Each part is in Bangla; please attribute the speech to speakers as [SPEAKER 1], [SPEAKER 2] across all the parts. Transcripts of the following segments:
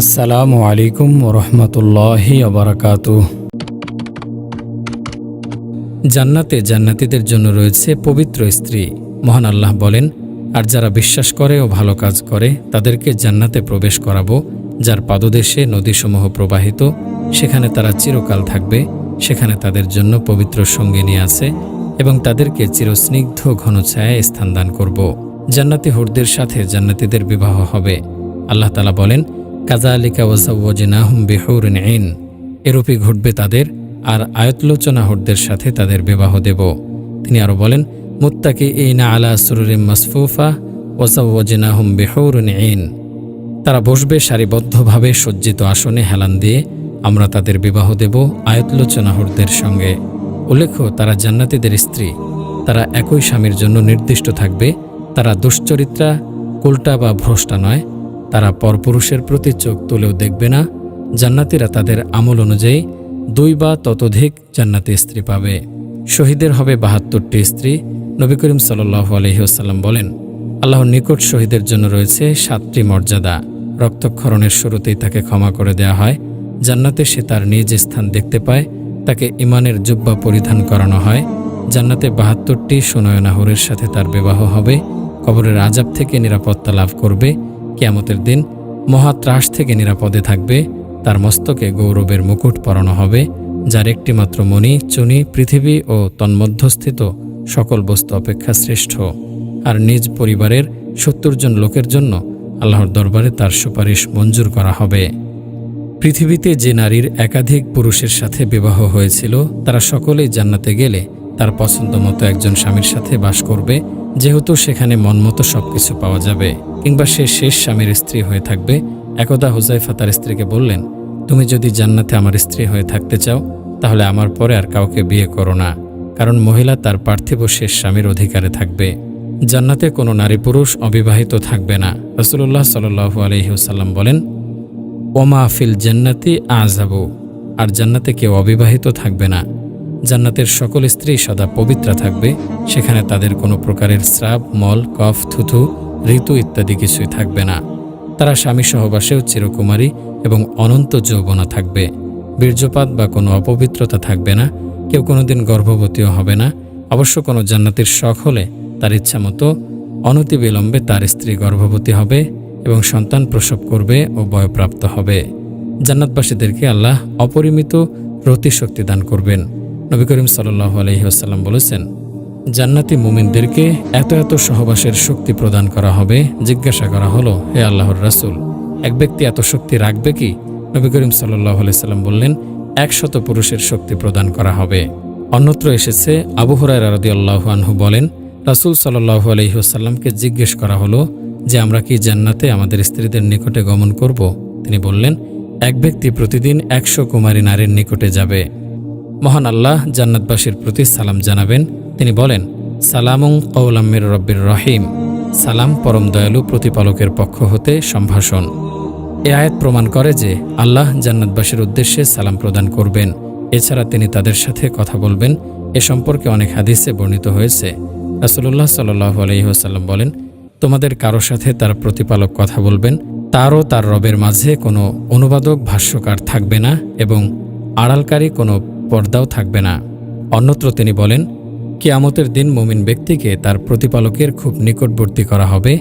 [SPEAKER 1] আসসালামু আলাইকুম রহমতুল্লাহি অবরাকাত জান্নাতে জান্নাতীদের জন্য রয়েছে পবিত্র স্ত্রী। মহান আল্লাহ বলেন, আর যারা বিশ্বাস করে ও ভালো কাজ করে, তাদেরকে জান্নাতে প্রবেশ করাবো। যার পাদদেশে নদীসমূহ প্রবাহিত, সেখানে তারা চিরকাল থাকবে। সেখানে তাদের জন্য পবিত্র সঙ্গিনী আছে এবং তাদেরকে চিরস্নিগ্ধ ঘন ছায়ায় স্থান দান করব। জান্নাতি হুরদের সাথে জান্নাতীদের বিবাহ হবে। আল্লাহ তালা বলেন কাজা আলিকা ওয়াজাউজিনাহুম বিহৌরিন ইন এরূপই ঘটবে তাদের, আর আয়তলোচনা হুরদের সাথে তাদের বিবাহ দেব। তিনি আরও বলেন মুত্তাকি ইনা আলা সুরুরিম মাসফুফা ওয়াজাউজিনাহুম বিহৌরিন ইন তারা বসবে সারিবদ্ধভাবে সজ্জিত আসনে হেলান দিয়ে, আমরা তাদের বিবাহ দেব আয়তলোচনা হুরদের সঙ্গে। উল্লেখ্য, তারা জান্নাতীদের স্ত্রী। তারা একই স্বামীর জন্য নির্দিষ্ট থাকবে। তারা দুশ্চরিত্রা কোল্টা বা ভ্রষ্টা নয়। তারা পরপুরুষের প্রতি চোখ তুলেও দেখবে না, জান্নাতিরা তাদের আমল অনুযায়ী দুই বা ততোধিক জান্নাতি স্ত্রী পাবে। শহীদের হবে বাহাত্তরটি স্ত্রী, নবী করিম সাল্লাহ আলহিহাসাল্লাম বলেন, আল্লাহর নিকট শহীদের জন্য রয়েছে সাতটি মর্যাদা। রক্তক্ষরণের শুরুতেই তাকে ক্ষমা করে দেয়া হয়। জান্নাতে সে তার নিজ স্থান দেখতে পায়। তাকে ইমানের জুব্বা পরিধান করানো হয়। জান্নাতে বাহাত্তরটি সুনয়নাহুরের সাথে তার বিবাহ হবে। কবরের আজাব থেকে নিরাপত্তা লাভ করবে। কিয়ামতের দিন মহাত্রাস থেকে নিরাপদে থাকবে, তার মস্তকে গৌরবের মুকুট পরানো হবে, যার একটিমাত্র মণি, চুনি, পৃথিবী ও তন্মধ্যস্থিত সকল বস্তু অপেক্ষা শ্রেষ্ঠ। আর নিজ পরিবারের সত্তর জন লোকের জন্য আল্লাহর দরবারে তার সুপারিশ মঞ্জুর করা হবে। পৃথিবীতে যে নারীর একাধিক পুরুষের সাথে বিবাহ হয়েছিল, তারা সকলেই জান্নাতে গেলে তার পছন্দ মতো একজন স্বামীর সাথে বাস করবে যেহেতু সেখানে মনমতো সবকিছু পাওয়া যাবে, কিংবা সে শেষ স্বামীর স্ত্রী হয়ে থাকবে, একদা হুজাইফা তার স্ত্রীকে বললেন, তুমি যদি জান্নাতে আমার স্ত্রী হয়ে থাকতে চাও, তাহলে আমার পরে আর কাউকে বিয়ে করো না, কারণ মহিলা তার পার্থিব শেষ স্বামীর অধিকারে থাকবে। জান্নাতে কোনো নারী পুরুষ অবিবাহিত থাকবে না। রসুল্লাহ সাল্লু আলহিহসাল্লাম বলেন, ওমা ফিল জান্নাতি আজাবু আর জান্নাতে কেউ অবিবাহিত থাকবে না। জান্নাতের সকল স্ত্রী সদা পবিত্রা থাকবে, সেখানে তাদের কোনো প্রকারের স্রাব, মল, কফ, থুথু, ঋতু ইত্যাদি কিছুই থাকবে না। তারা স্বামী সহবাসেও চিরকুমারী এবং অনন্ত যৌবনা থাকবে। বীর্যপাত বা কোনো অপবিত্রতা থাকবে না, কেউ কোনোদিন গর্ভবতীও হবে না। অবশ্য কোনো জান্নাতির শখ হলে তার ইচ্ছা মতো অনতিবিলম্বে তার স্ত্রী গর্ভবতী হবে এবং সন্তান প্রসব করবে ও বয়প্রাপ্ত হবে। জান্নাতবাসীদেরকে আল্লাহ অপরিমিত রতিশক্তি দান করবেন। নবী করিম সাল্লাহ আলহিহাসাল্লাম বলেছেন, জান্নাতি মুমিনদেরকে এত এত সহবাসের শক্তি প্রদান করা হবে। জিজ্ঞাসা করা হলো, হে আল্লাহর রাসুল, এক ব্যক্তি এত শক্তি রাখবে কি? নবী করিম সাল্লাহ সাল্লাম বললেন, একশত পুরুষের শক্তি প্রদান করা হবে। অন্যত্র এসেছে, আবু হরাই রাদি আল্লাহ আনহু বলেন, রাসুল সাল্লাহ আলহিহাসাল্লামকে জিজ্ঞেস করা হলো যে, আমরা কি জান্নাতে আমাদের স্ত্রীদের নিকটে গমন করব? তিনি বললেন, এক ব্যক্তি প্রতিদিন একশো কুমারী নারীর নিকটে যাবে। মহান আল্লাহ জান্নাতবাসীর প্রতি সালাম জানাবেন। তিনি বলেন সালামুং কৌলাম্মির রব্বির রহিম। সালাম পরম দয়ালু প্রতিপালকের পক্ষ হতে সম্ভাষণ। এ আয়াত প্রমাণ করে যে আল্লাহ জান্নাতবাসীর উদ্দেশ্যে সালাম প্রদান করবেন। এছাড়া তিনি তাদের সাথে কথা বলবেন। এ সম্পর্কে অনেক হাদিসে বর্ণিত হয়েছে। রাসুল্লাহ সাল্লাহ আলহিহাসাল্লাম বলেন, তোমাদের কারও সাথে তার প্রতিপালক কথা বলবেন, তারও তার রবের মাঝে কোনো অনুবাদক, ভাষ্যকার থাকবে না এবং আড়ালকারী কোনো পর্দাও থাকবে না। অন্যত্র তিনি বলেন, কিয়ামতের দিন মুমিন ব্যক্তিকে তার প্রতিপালকের খুব নিকটবর্তী করা হবে,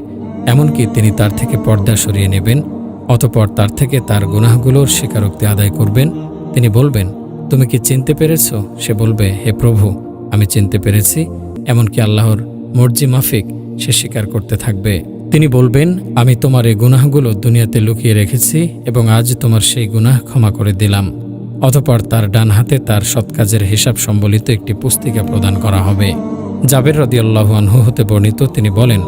[SPEAKER 1] এমনকি তিনি তার থেকে পর্দা সরিয়ে নেবেন, অতপর তার থেকে তার গুনাহগুলোর স্বীকারোক্তি আদায় করবেন। তিনি বলবেন, তুমি কি চিনতে পেরেছ? সে বলবে, হে প্রভু, আমি চিনতে পেরেছি, এমনকি আল্লাহর মর্জি মাফিক সে স্বীকার করতে থাকবে। তিনি বলবেন, আমি তোমার এই গুনাহগুলো দুনিয়াতে লুকিয়ে রেখেছি এবং আজ তোমার সেই গুনাহ ক্ষমা করে দিলাম। অতপর তার ডান হাতে তার সৎ কাজের হিসাব সম্বলিত একটি পুস্তিকা প্রদান করা হবে। জাবের রদিয়াল্লাহু আনহু হতে বর্ণিত, তিনি বলেন,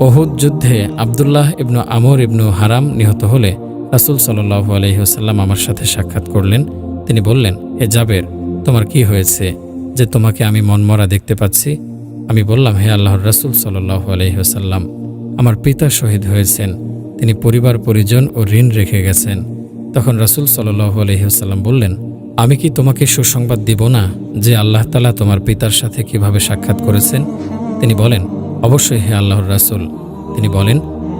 [SPEAKER 1] ওহুদ যুদ্ধে আবদুল্লাহ ইবনু আমর ইবনু হারাম নিহত হলে রাসুল সাল্লাহ আলহিহসাল্লাম আমার সাথে সাক্ষাৎ করলেন। তিনি বললেন, হে জাবের, তোমার কি হয়েছে? যে তোমাকে আমি মনমরা দেখতে পাচ্ছি? আমি বললাম, হে আল্লাহর রাসুল সাল্লাহ আলহিহসাল্লাম আমার পিতা শহীদ হয়েছেন। তিনি পরিবার, পরিজন ও ঋণ রেখে গেছেন। তখন রাসুল সাল্লাহ আলহিহাল্লাম বললেন, আমি কি তোমাকে সুসংবাদ দিব না যে আল্লাহ তালা তোমার পিতার সাথে কীভাবে সাক্ষাৎ করেছেন? তিনি বলেন, অবশ্যই হে আল্লাহর রাসুল। তিনি বলেন,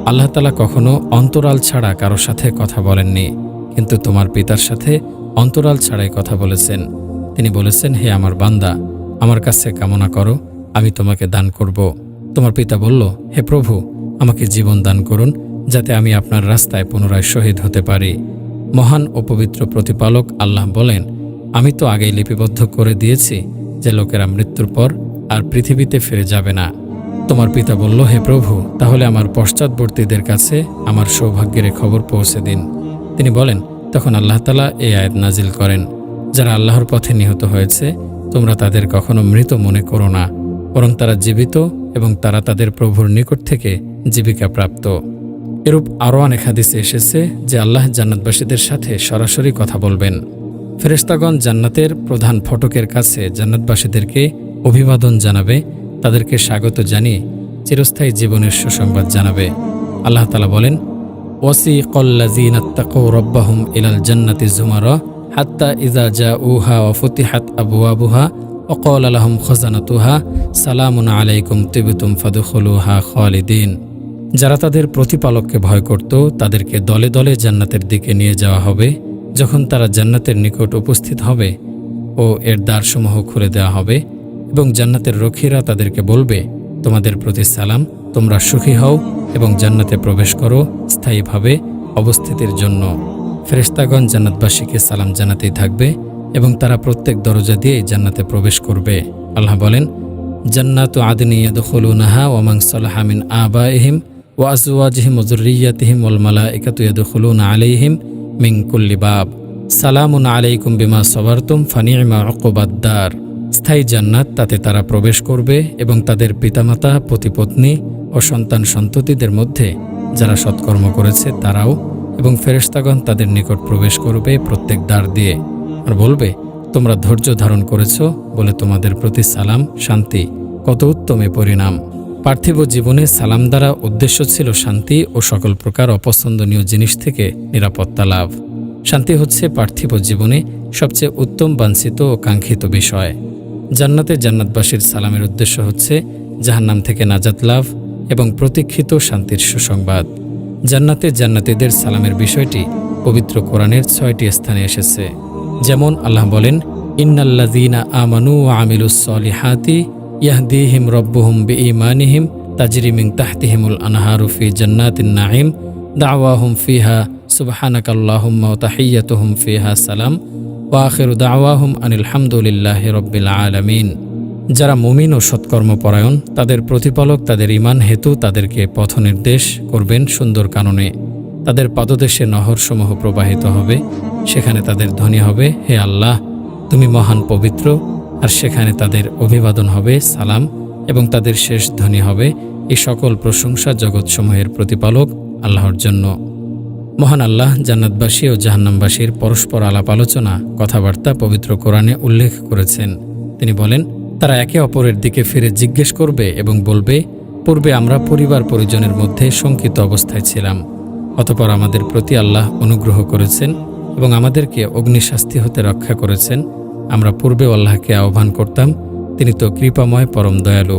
[SPEAKER 1] আল্লাহ তালা কখনো অন্তরাল ছাড়া কারও সাথে কথা বলেননি, কিন্তু তোমার পিতার সাথে অন্তরাল ছাড়াই কথা বলেছেন। তিনি বলেছেন, হে আমার বান্দা, আমার কাছে কামনা করো, আমি তোমাকে দান করব। তোমার পিতা বলল, হে প্রভু, আমাকে জীবন দান করুন, যাতে আমি আপনার রাস্তায় পুনরায় শহীদ হতে পারি। মহান ও পবিত্র প্রতিপালক আল্লাহ বলেন, আমি তো আগেই লিপিবদ্ধ করে দিয়েছি যে লোকেরা মৃত্যুর পর আর পৃথিবীতে ফিরে যাবে না। তোমার পিতা বলল, হে প্রভু, তাহলে আমার পশ্চাৎবর্তীদের কাছে আমার সৌভাগ্যের খবর পৌঁছে দিন। তিনি বলেন, তখন আল্লাহ তালা এই আয়াত নাজিল করেন, যারা আল্লাহর পথে নিহত হয়েছে, তোমরা তাদের কখনো মৃত মনে করো না, বরং তারা জীবিত এবং তারা তাদের প্রভুর নিকট থেকে জীবিকা প্রাপ্ত। এরূপ আরও অনেক হাদিসে এসেছে যে আল্লাহ জান্নাতবাসীদের সাথে সরাসরি কথা বলবেন। ফেরেশতাগণ জান্নাতের প্রধান ফটকের কাছে জান্নাতবাসীদেরকে অভিবাদন জানাবে, তাদেরকে স্বাগত জানিয়ে চিরস্থায়ী জীবনের সুসংবাদ জানাবে। আল্লাহ তালা বলেন ওয়াসি কল্লাজিন রব্বাহুম ইলাল জান্নাতি জুমার হাত্তা ইজা জা উহা ওয়ফতিহাত আবু আবুহা অকল আলহম খজানাতুহা সালামুন আলাইকুম তিবুতুম ফাদুখলুহা খালিদিন। যারা তাদের প্রতিপালককে ভয় করত, তাদেরকে দলে দলে জান্নাতের দিকে নিয়ে যাওয়া হবে, যখন তারা জান্নাতের নিকট উপস্থিত হবে ও এর দ্বারসমূহ খুলে দেওয়া হবে এবং জান্নাতের রক্ষীরা তাদেরকে বলবে, তোমাদের প্রতি সালাম, তোমরা সুখী হও এবং জান্নাতে প্রবেশ করো স্থায়ীভাবে অবস্থিতির জন্য। ফেরেশতাগণ জান্নাতবাসীকে সালাম জানাতেই থাকবে এবং তারা প্রত্যেক দরজা দিয়ে জান্নাতে প্রবেশ করবে। আল্লাহ বলেন, জান্নাত আদনি ইয়াদখুলুনাহা ওয়ামান সালাহা মিন আবাইহিম ওয়া আজওয়াজিহিম ওয়া যুররিয়াতিহিম ওয়াল মালাইকাতু ইয়াদখুলুনা আলাইহিম মিন কুল্লি বাব। সালামুন আলাইকুম বিমা সবারতুম ফানিমা উকুবাদ্দার স্থায়ী জান্নাত তাতে তারা প্রবেশ করবে এবং তাদের পিতামাতা, পতিপত্নী ও সন্তান সন্ততিদের মধ্যে যারা সৎকর্ম করেছে তারাও এবং ফেরেশতাগণ তাদের নিকট প্রবেশ করবে প্রত্যেক দ্বার দিয়ে। আর বলবে, তোমরা ধৈর্য ধারণ করেছ বলে তোমাদের প্রতি সালাম, শান্তি কত উত্তমে পরিণাম। পার্থিব জীবনে সালাম দ্বারা উদ্দেশ্য ছিল শান্তি ও সকল প্রকার অপছন্দনীয় জিনিস থেকে নিরাপত্তা লাভ। শান্তি হচ্ছে পার্থিব জীবনে সবচেয়ে উত্তম বাঞ্ছিত ও কাঙ্ক্ষিত বিষয়। জান্নাতে জান্নাতবাসীর সালামের উদ্দেশ্য হচ্ছে জাহান্নাম থেকে নাজাত লাভ এবং প্রতীক্ষিত শান্তির সুসংবাদ। জান্নাতে জান্নাতীদের সালামের বিষয়টি পবিত্র কোরআনের ছয়টি স্থানে এসেছে। যেমন আল্লাহ বলেন, ইন্নাল্লাযীনা আমানু ওয়া আমিলুস সলিহাতি ইয়াহদিহিম রব্বুহুম বিঈমানিহিম তাজরি মিন তাহতিহিমুল আনহারু ফি জান্নাতিন নাঈম দাওয়াহুম ফিহা সুবহানাকাল্লাহুম্মা ওয়া তাহিyy্যাতুহুম ফিহা সালাম ওয়া আখিরু দাওয়াহুম আনিল হামদুলিল্লাহি রাব্বিল আলামিন যারা মুমিন ও সৎকর্মপরায়ণ তাদের প্রতিপালক, তাদের ইমান হেতু তাদেরকে পথ নির্দেশ করবেন সুন্দর কাননে। তাদের পাদদেশে নহরসমূহ প্রবাহিত হবে, সেখানে তাদের ধ্বনি হবে, হে আল্লাহ, তুমি মহান পবিত্র আর সেখানে তাদের অভিবাদন হবে, সালাম, এবং তাদের শেষ ধ্বনি হবে এই সকল প্রশংসা জগৎসমূহের প্রতিপালক আল্লাহর জন্য। মহান আল্লাহ, জান্নাতবাসী ও জাহান্নামবাসীর পরস্পর আলাপ আলোচনা, কথাবার্তা পবিত্র কোরআনে উল্লেখ করেছেন। তিনি বলেন, তারা একে অপরের দিকে ফিরে জিজ্ঞেস করবে এবং বলবে, পূর্বে আমরা পরিবার পরিজনের মধ্যে শঙ্কিত অবস্থায় ছিলাম। অতপর আমাদের প্রতি আল্লাহ অনুগ্রহ করেছেন এবং আমাদেরকে অগ্নিশাস্তি হতে রক্ষা করেছেন আমরা পূর্বে আল্লাহকে আহ্বান করতাম, তিনি তো কৃপাময়, পরম দয়ালু।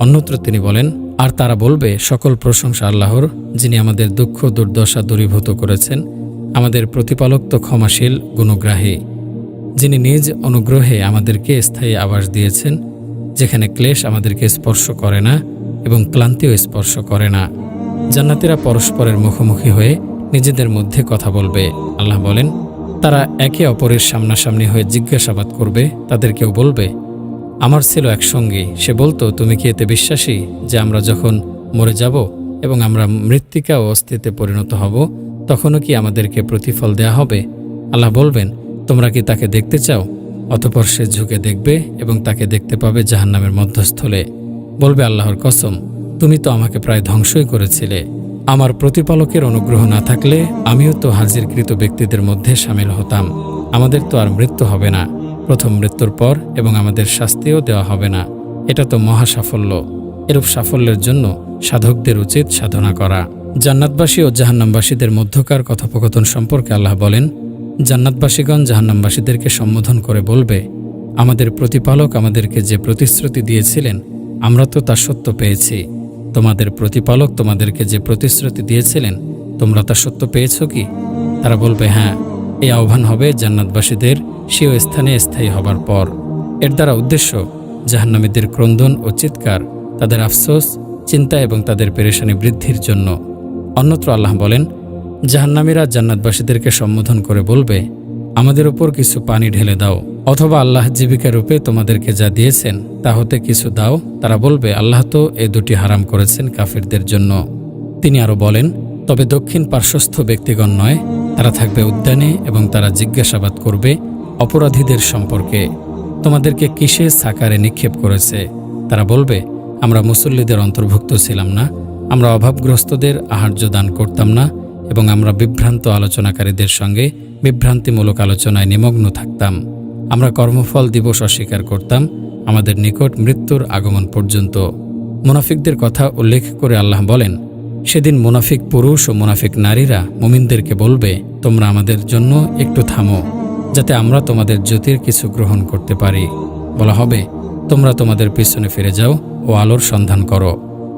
[SPEAKER 1] অন্যত্র তিনি বলেন, আর তারা বলবে, সকল প্রশংসা আল্লাহর, যিনি আমাদের দুঃখ, দুর্দশা দূরীভূত করেছেন, আমাদের প্রতিপালক তো ক্ষমাশীল, গুণগ্রাহী। যিনি নিজ অনুগ্রহে আমাদেরকে স্থায়ী আবাস দিয়েছেন, যেখানে ক্লেশ আমাদেরকে স্পর্শ করে না এবং ক্লান্তিও স্পর্শ করে না। জান্নাতিরা পরস্পরের মুখোমুখি হয়ে নিজেদের মধ্যে কথা বলবে। আল্লাহ বলেন তারা একে অপরের সামনাসামনি হয়ে জিজ্ঞাসাবাদ করবে, তাদেরকেও বলবে, আমার ছিল এক সঙ্গী। সে বলতো, তুমি কি এতে বিশ্বাসী যে আমরা যখন মরে যাব এবং আমরা মৃত্তিকা ও অস্থিতে পরিণত হব, তখনও কি আমাদেরকে প্রতিফল দেয়া হবে? আল্লাহ বলবেন, তোমরা কি তাকে দেখতে চাও? অতপর সে ঝুঁকে দেখবে এবং তাকে দেখতে পাবে জাহান্নামের মধ্যস্থলে। বলবে আল্লাহর কসম, তুমি তো আমাকে প্রায় ধ্বংসই করেছিলে। আমার প্রতিপালকের অনুগ্রহ না থাকলে আমিও তো হাজিরকৃত ব্যক্তিদের মধ্যে সামিল হতাম। আমাদের তো আর মৃত্যু হবে না। প্রথম মৃত্যুর পর এবং আমাদের শাস্তিও দেওয়া হবে না। এটা তো মহা সাফল্য এরূপ সাফল্যের জন্য সাধকদের উচিত সাধনা করা। জান্নাতবাসী ও জাহান্নামবাসীদের মধ্যকার কথোপকথন সম্পর্কে আল্লাহ বলেন, জান্নাতবাসীগণ জাহান্নামবাসীদেরকে সম্বোধন করে বলবে, আমাদের প্রতিপালক আমাদেরকে যে প্রতিশ্রুতি দিয়েছিলেন, আমরা তো তা সত্য পেয়েছি। তোমাদের প্রতিপালক তোমাদেরকে যে প্রতিশ্রুতি দিয়েছিলেন, তোমরা তা সত্য পেয়েছ কি? তারা বলবে হ্যাঁ এই আহ্বান হবে জান্নাতবাসীদের স্বীয় স্থানে স্থায়ী হবার পর। এর দ্বারা উদ্দেশ্য, জাহান্নামীদের ক্রন্দন ও চিৎকার, তাদের আফসোস, চিন্তা এবং তাদের পেরেশানি বৃদ্ধির জন্য। অন্যত্র আল্লাহ বলেন, জাহান্নামীরা জান্নাতবাসীদেরকে সম্বোধন করে বলবে, আমাদের ওপর কিছু পানি ঢেলে দাও। অথবা আল্লাহ জীবিকা রূপে তোমাদেরকে যা দিয়েছেন, তা হতে কিছু দাও। তারা বলবে, আল্লাহ তো এ দুটি হারাম করেছেন কাফিরদের জন্য। তিনি আরও বলেন, তবে দক্ষিণ পার্শ্বস্থ ব্যক্তিগণ নয়, তারা থাকবে উদ্যানে এবং তারা জিজ্ঞাসাবাদ করবে অপরাধীদের সম্পর্কে। তোমাদেরকে কিসে সাকারে নিক্ষেপ করেছে? তারা বলবে, আমরা মুসল্লিদের অন্তর্ভুক্ত ছিলাম না, আমরা অভাবগ্রস্তদের আহার্য দান করতাম না, এবং আমরা বিভ্রান্ত আলোচনাকারীদের সঙ্গে বিভ্রান্তিমূলক আলোচনায় নিমগ্ন থাকতাম। আমরা কর্মফল দিবস অস্বীকার করতাম, আমাদের নিকট মৃত্যুর আগমন পর্যন্ত। মুনাফিকদের কথা উল্লেখ করে আল্লাহ বলেন, সেদিন মুনাফিক পুরুষ ও মুনাফিক নারীরা মুমিনদেরকে বলবে, তোমরা আমাদের জন্য একটু থামো, যাতে আমরা তোমাদের জ্যোতির কিছু গ্রহণ করতে পারি। বলা হবে, তোমরা তোমাদের পিছনে ফিরে যাও ও আলোর সন্ধান করো।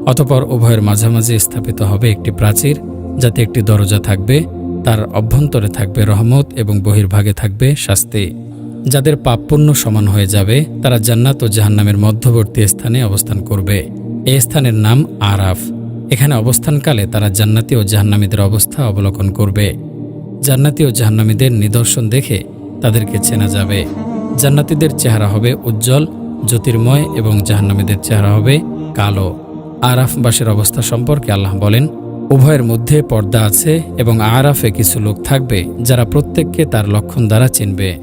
[SPEAKER 1] অতপর উভয়ের মাঝামাঝি স্থাপিত হবে একটি প্রাচীর, যাতে একটি দরজা থাকবে, তার অভ্যন্তরে থাকবে রহমত এবং বহির্ভাগে থাকবে শাস্তি। যাদের পাপ পুণ্য সমান হয়ে যাবে, তারা জান্নাত ও জাহান্নামের মধ্যবর্তী স্থানে অবস্থান করবে। এই স্থানের নাম আরাফ। এখানে অবস্থানকালে তারা জান্নাতি ও জাহান্নামীদের অবস্থা অবলোকন করবে। জান্নাতি ও জাহান্নামীদের নিদর্শন দেখে তাদেরকে চেনা যাবে। জান্নাতীদের চেহারা হবে উজ্জ্বল, জ্যোতির্ময় এবং জাহান্নামীদের চেহারা হবে কালো। আরাফবাসের অবস্থা সম্পর্কে আল্লাহ বলেন, উভয়ের মধ্যে পর্দা আছে এবং আরাফে কিছু লোক থাকবে যারা প্রত্যেককে তার লক্ষণ দ্বারা চিনবে।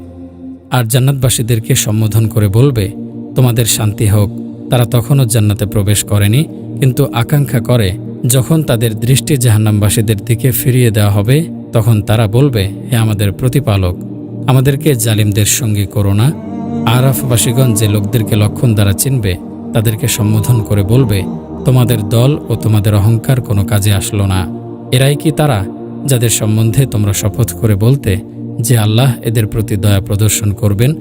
[SPEAKER 1] আর জান্নাতবাসীদেরকে সম্বোধন করে বলবে, তোমাদের শান্তি হোক। তারা তখনও জান্নাতে প্রবেশ করেনি, কিন্তু আকাঙ্ক্ষা করে, যখন তাদের দৃষ্টি জাহান্নামবাসীদের দিকে ফিরিয়ে দেওয়া হবে, তখন তারা বলবে, হে আমাদের প্রতিপালক, আমাদেরকে জালিমদের সঙ্গী করো না। আরাফবাসীগণ যে লোকদেরকে লক্ষণ দ্বারা চিনবে, তাদেরকে সম্বোধন করে বলবে, তোমাদের দল ও তোমাদের অহংকার কোনো কাজে আসলো না। এরাই কি তারা, যাদের সম্বন্ধে তোমরা শপথ করে বলতে যে আল্লাহ এদের প্রতি দয়া প্রদর্শন করবেন,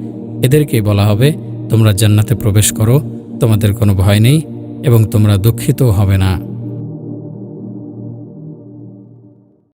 [SPEAKER 1] এদেরকেই বলা হবে, তোমরা জান্নাতে প্রবেশ করো, তোমাদের কোনো ভয় নেই এবং তোমরা দুঃখিতও হবে না।